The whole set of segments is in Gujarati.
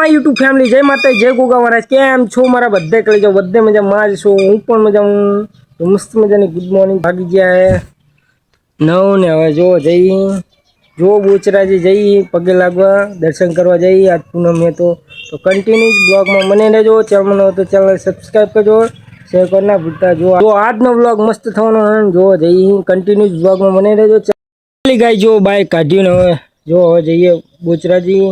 મારી યુટ્યુબ ફેમિલી જય માતા જય ગોગા મહારાજ કેમ છો મારા બધે કળી જાઓ બધે મજામાં જ છું હું પણ મજામાં તો મસ્ત મજાની ગુડ મોર્નિંગ ભાગી ગયા હે નવ ને હવે જો જઈ જો બોચરાજી જઈ પગે લાગવા દર્શન કરવા જઈ આજ પૂનમ હે તો તો કન્ટિન્યુ બ્લોગમાં મને રહેજો ચેનલ હોય તો ચેનલ સબસ્ક્રાઈબ કરજો શેર કરી ના ભૂલતા જો જો આજનો બ્લોગ મસ્ત થવાનો હે જો જઈ કન્ટિન્યુ બ્લોગમાં મને રહેજો ચાલી ગાય જો બાઈક કાઢ્યું ને હવે જો હવે જઈએ બોચરાજી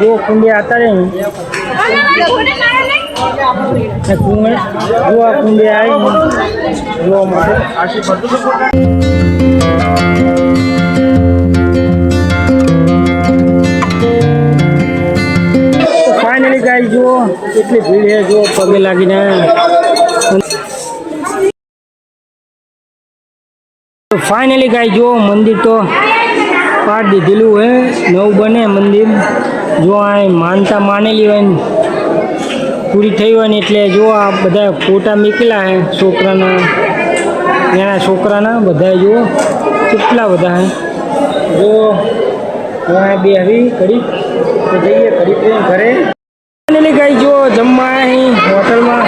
જો કુંડિયા હતા ને કુંડ જો આ કુંડિયા આવી જોવા માટે તો ફાઇનલી ગાય જુઓ, કેટલી ભીડ છે, જુઓ, પગે લાગીને. ફાઇનલી ગાઈ જુઓ, મંદિર તો પાડ દીધેલું હે, નવું બને મંદિર. જો આ માનતા માનેલી હોય ને, પૂરી થઈ હોય ને એટલે જો આ બધા ફોટા મીકલા હે છોકરાના, એના છોકરાના બધા જુઓ, કેટલા બધા હે. જો બે આવી કરી જઈએ કરી ઘરે. ગઈ જો જમવા અહીં હોટલમાં